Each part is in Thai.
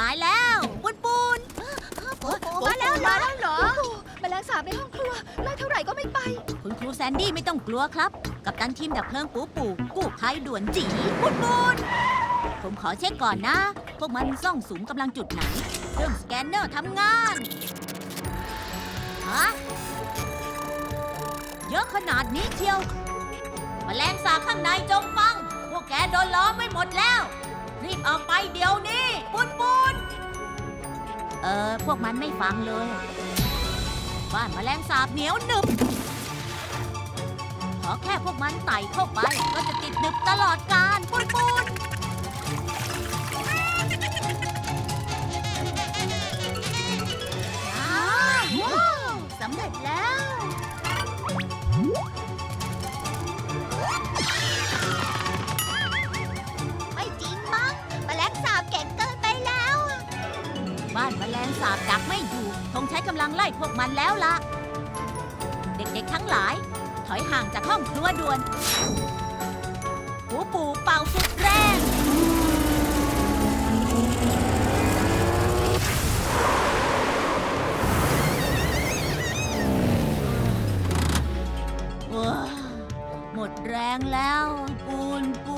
ไม้แล้วปูนปูนมาแล้วเหรอแล้วเหรอแมลงสาบในห้องครัวไล่เท่าไหร่ก็ไม่ไป คุณครูแซนดี้ไม่ต้องกลัวครับ กับตันทีมดับเพลิงปูปูกู้ภัยด่วนจีปูนปูนผมขอเช็คก่อนนะ พวกมันซ่องสูงกำลังจุดไหนเครื่องสแกนเนอร์ทำงานฮะเยอะขนาดนี้เชียวมแมลงสาบข้างในจงฟัง พวกแกโดนล้อมไม่หมดแล้ว รีบออกไปเดี๋ยวนี้ ออ พวกมันไม่ฟังเลย บ้านแมลงสาบเหนียวหนึบ ขอแค่พวกมันไต่เข้าไป ก็จะติดหนึบตลอดการปุนปุนสำเร็จแล้วานแมลงสาบดักไม่อยู่คงใช้กำลังไล่พวกมันแล้วล่ะเด็กๆทั้งหลาย ถอยห่างจากห้องครัวด่วนหูปู่เป่าสุดแรงว้าหมดแรงแล้ว ปูนปู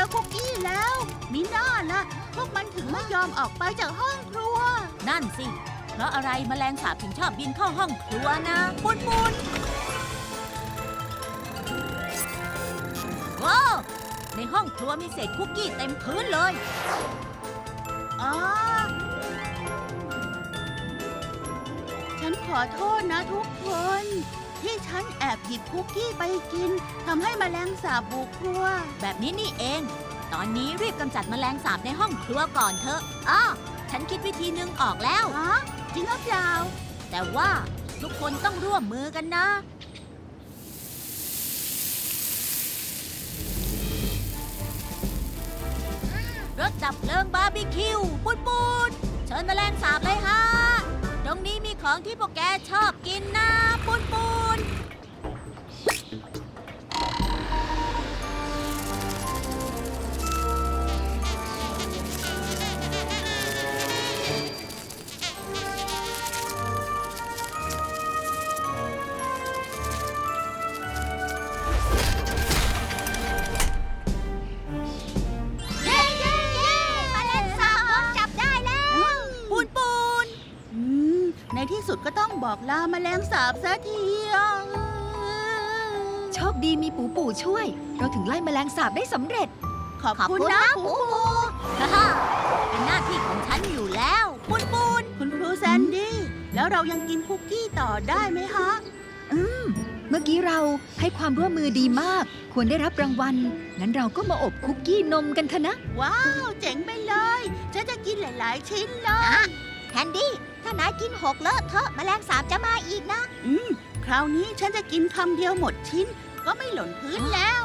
จอคุกกี้แล้วมีหน้าล่ะพวกมันถึงไม่ยอมออกไปจากห้องครัว นั่นสิ เพราะอะไรแมลงสาบถึงชอบบินเข้าห้องครัวนะปุนปุนว้าวในห้องครัวมีเศษคุกกี้เต็มพื้นเลยอ๋อฉันขอโทษนะทุกคน ที่ฉันแอบหยิบคุกกี้ไปกินทำให้แมลงสาบบุกครัว แบบนี้นี่เอง ตอนนี้รีบกำจัดแมลงสาบในห้องครัวก่อนเถอะอ้อฉันคิดวิธีหนึ่งออกแล้ว ฮะจริงหรือเปล่าแต่ว่าทุกคนต้องร่วมมือกันนะ รถดับเพลิงบาร์บีคิวปุนปุนเชิญแมลงสาบเลยฮะ ตรงนี้มีของที่พวกแกชอบกินนะปุนปุน สุดก็ต้องบอกลาแมลงสาบซะทีอะโชคดีมีปูปู่ช่วย เราถึงไล่แมลงสาบได้สำเร็จ ขอบคุณนะปูปูฮ่าฮ่าเป็นหน้าที่ของฉันอยู่แล้วปุนปุนคุณครูแซนดี้ แล้วเรายังกินคุกกี้ต่อได้ไหมฮะ อืม เมื่อกี้เราให้ความร่วมมือดีมาก ควรได้รับรางวัล งั้นเราก็มาอบคุกกี้นมกันเถอะนะ ว้าว เจ๋งไปเลย ฉันจะกินหลาย ๆ ชิ้นเลย แคนดี้ ถ้านายกินหกเลอะเทอะแมลงสาบจะมาอีกนะ อืม คราวนี้ฉันจะกินคำเดียวหมดชิ้น ก็ไม่หล่นพื้นแล้ว